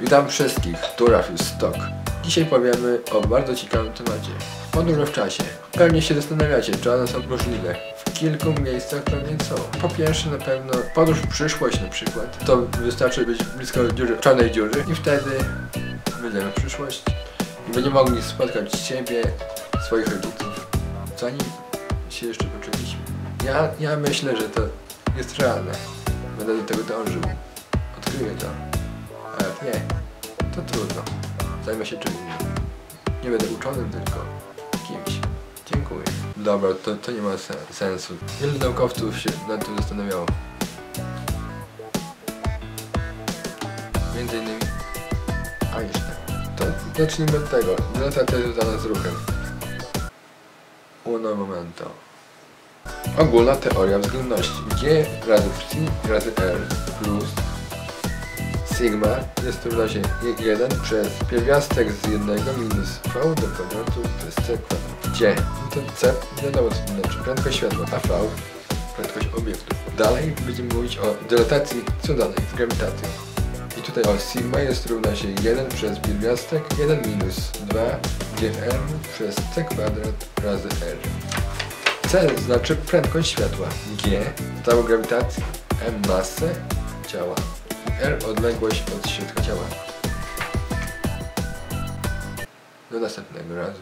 Witam wszystkich, tu Rafius Stock. Dzisiaj powiemy o bardzo ciekawym temacie. Podróże w czasie. Pewnie się zastanawiacie, czy one są możliwe. W kilku miejscach pewnie są. Po pierwsze na pewno podróż w przyszłość na przykład. To wystarczy być blisko dziury, czarnej dziury i wtedy będziemy w przyszłości. I będziemy mogli spotkać siebie, swoich rodziców, zanim się jeszcze poczęliśmy. Ja, ja myślę, że to jest realne. Będę do tego dążył. Odkryję to. Nie, to trudno. Zajmę się czym innym. Nie będę uczonym, tylko kimś. Dziękuję. Dobra, to, to nie ma sen sensu. Wielu naukowców się nad tym zastanawiało. Między innymi Einstein. To zacznijmy od tego. Dilatacja związana z ruchem. Uno momento. Ogólna teoria względności. G razy psi razy R plus sigma jest równa się 1 przez pierwiastek z 1 minus v do kwadratu przez c kwadrat. Gdzie? To c wiadomo co to znaczy. Prędkość światła, a v prędkość obiektu. Dalej będziemy mówić o dilatacji związanej z grawitacją. I tutaj o sigma jest równa się 1 przez pierwiastek 1 minus 2 gm przez c kwadrat razy r. C znaczy prędkość światła, G stałą grawitację, M masę ciała, R odległość od środka ciała. Do następnego razu.